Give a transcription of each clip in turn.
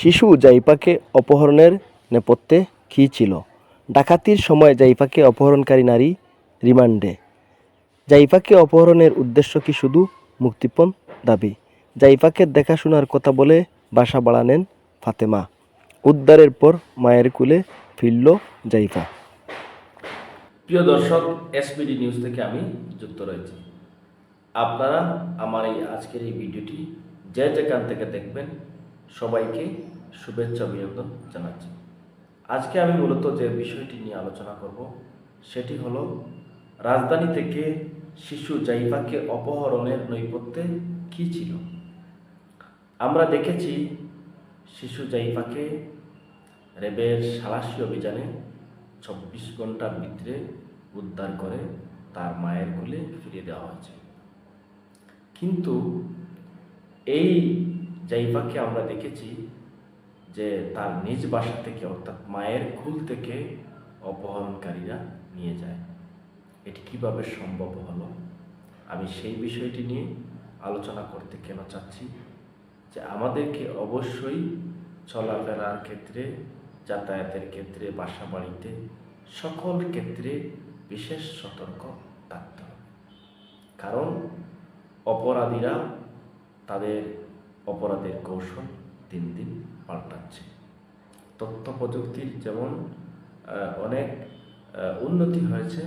শিশু জাইপাকে অপহরণের নেপথ্যে কী ছিল? ডাকাতির সময় জাইফাকে অপহরণকারী নারী রিমান্ডে। জাইফাকে অপহরণের উদ্দেশ্য কি শুধু মুক্তিপণ দাবি? জাইফাকে দেখাশোনার কথা বলে বাসা বাড়ানেন ফাতেমা। উদ্ধারের পর মায়ের কুলে ফিরল জাইফা। প্রিয় দর্শক এসপিডি নিউজ থেকে আমি যুক্ত রয়েছি। আপনারা আমার এই আজকের এই ভিডিওটি যে যেখান থেকে দেখবেন, সবাইকে শুভেচ্ছা অভিনন্দন জানাচ্ছি। আজকে আমি মূলত যে বিষয়টি নিয়ে আলোচনা করব, সেটি হলো রাজধানী থেকে শিশু জাইফাকে অপহরণের নৈপথ্যে কী ছিল? আমরা দেখেছি শিশু জাইফাকে র্যাবের সালাসী অভিযানে চব্বিশ ঘণ্টার ভিতরে উদ্ধার করে তার মায়ের কোলে ফিরিয়ে দেওয়া হয়েছে। কিন্তু এই জাইফাকে আমরা দেখেছি যে তার নিজ বাসা থেকে, অর্থাৎ মায়ের কুল থেকে অপহরণকারীরা নিয়ে যায়। এটি কীভাবে সম্ভব হলো? আমি সেই বিষয়টি নিয়ে আলোচনা করতে কেন চাচ্ছি? যে আমাদেরকে অবশ্যই চলাফেরার ক্ষেত্রে, যাতায়াতের ক্ষেত্রে বাসা বাড়িতে সকল ক্ষেত্রে বিশেষ সতর্ক থাকতে হবে। কারণ অপরাধীরা তাদের অপরাধের কৌশল দিন দিন পাল্টাচ্ছে। তথ্য প্রযুক্তির যেমন অনেক উন্নতি হয়েছে,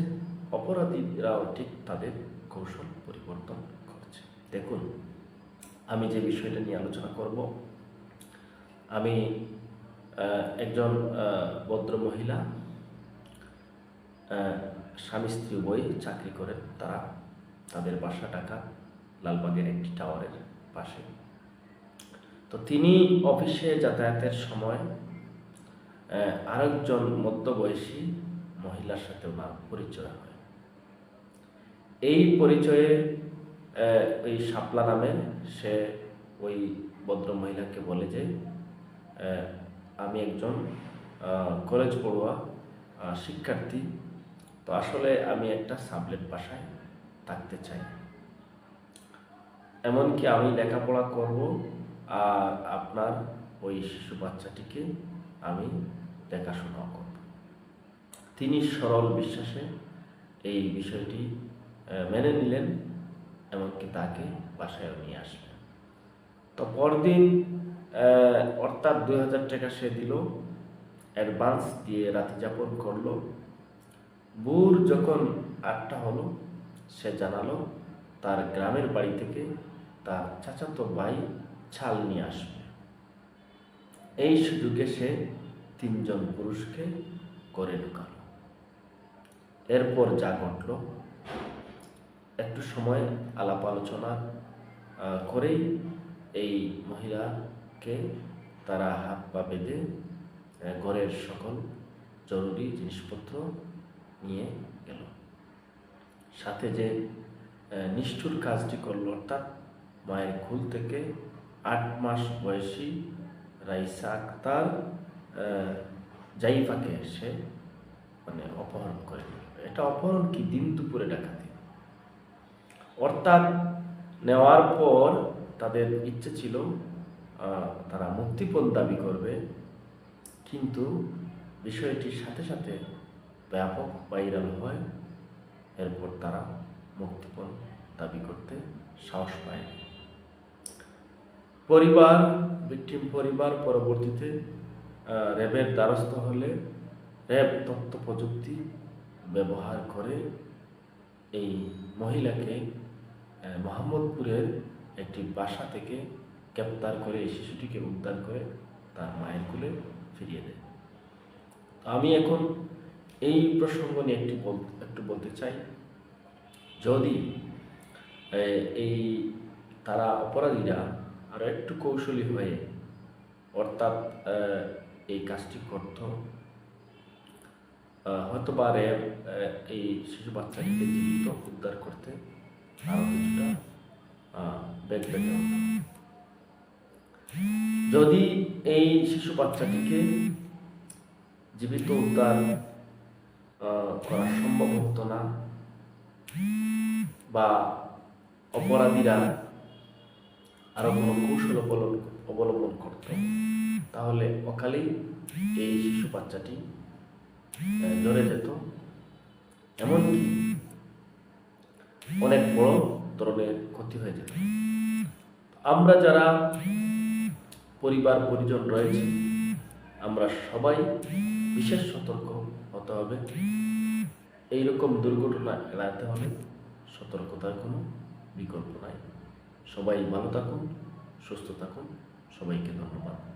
অপরাধীরাও ঠিক তাদের কৌশল পরিবর্তন করছে। দেখুন, আমি যে বিষয়টা নিয়ে আলোচনা করব, আমি একজন ভদ্র মহিলা স্বামী স্ত্রী উভয়ই চাকরি করেন। তারা তাদের বাসা টাকা লালবাগের একটি টাওয়ারের পাশে। তো তিনি অফিসে যাতায়াতের সময় আরেকজন মধ্যবয়সী মহিলার সাথে ওনার পরিচয় হয়। এই পরিচয়ে ওই শাপলা নামে সে ওই ভদ্র মহিলাকে বলে যে আমি একজন কলেজ পড়ুয়া শিক্ষার্থী, তো আসলে আমি একটা সাবলেট বাসায় থাকতে চাই। এমনকি আমি লেখাপড়া করব আর আপনার ওই শিশু বাচ্চাটিকে আমি দেখাশোনা করব। তিনি সরল বিশ্বাসে এই বিষয়টি মেনে নিলেন এমনকি তাকে বাসায় নিয়ে আসলেন। তো পরদিন অর্থাৎ দুই হাজার টাকা সে দিল, অ্যাডভান্স দিয়ে রাতে যাপন করল। ভোর যখন আটটা হলো, সে জানালো, তার গ্রামের বাড়ি থেকে তার চাচাতো ভাই ছাল নিয়ে আসবে। এই সুযোগে সে তিনজন পুরুষকে করে ঢুকালো। এরপর যা ঘটল, একটু সময় আলাপ আলোচনা করেই এই মহিলাকে তারা হাত পা বেঁধে ঘরের সকল জরুরি জিনিসপত্র নিয়ে গেল। সাথে যে নিষ্ঠুর কাজটি করল, অর্থাৎ মায়ের কুল থেকে আট মাস বয়সী রাইসা আক্তার জাইফাকে এসে মানে অপহরণ করে। এটা অপহরণ কি? দিন দুপুরে ডাকাতি। অর্থাৎ নেওয়ার পর তাদের ইচ্ছে ছিল তারা মুক্তিপণ দাবি করবে, কিন্তু বিষয়টির সাথে সাথে ব্যাপক ভাইরাল হয়। এরপর তারা মুক্তিপণ দাবি করতে সাহস পায় পরিবার ভিকটিম পরিবার পরবর্তীতে র্যাবের দ্বারস্থ হলে র্যাব তথ্য প্রযুক্তি ব্যবহার করে এই মহিলাকে মোহাম্মদপুরের একটি বাসা থেকে গ্রেপ্তার করে, এই শিশুটিকে উদ্ধার করে তার মায়ের কোলে ফিরিয়ে দেয়। আমি এখন এই প্রসঙ্গ নিয়ে একটি একটু বলতে চাই। যদি এই তারা অপরাধীরা আরও একটু কৌশলী হয়ে অর্থাৎ এই কাজটি করত। আহ, হয়তো বা র্যাব এই শিশু বাচ্চাটিকে জীবিত উদ্ধার করতে আরও কিছুটা বেগ পেতে। যদি এই শিশু বাচ্চাটিকে জীবিত উদ্ধার করা সম্ভব হতো না বা অপরাধীরা আরও কোনো কৌশল অবলম্বন অবলম্বন করত। তাহলে অকালেই এই শিশু বাচ্চাটি জ্বরে যেত। এমনকি অনেক বড় ধরনের ক্ষতি হয়ে যেত। আমরা যারা পরিবার, পরিজন রয়েছে, আমরা সবাই বিশেষ সতর্ক হতে হবে। এইরকম দুর্ঘটনা এড়াতে হলে সতর্কতার কোনো বিকল্প নাই। সবাই ভালো থাকুন সুস্থ থাকুন সবাইকে ধন্যবাদ।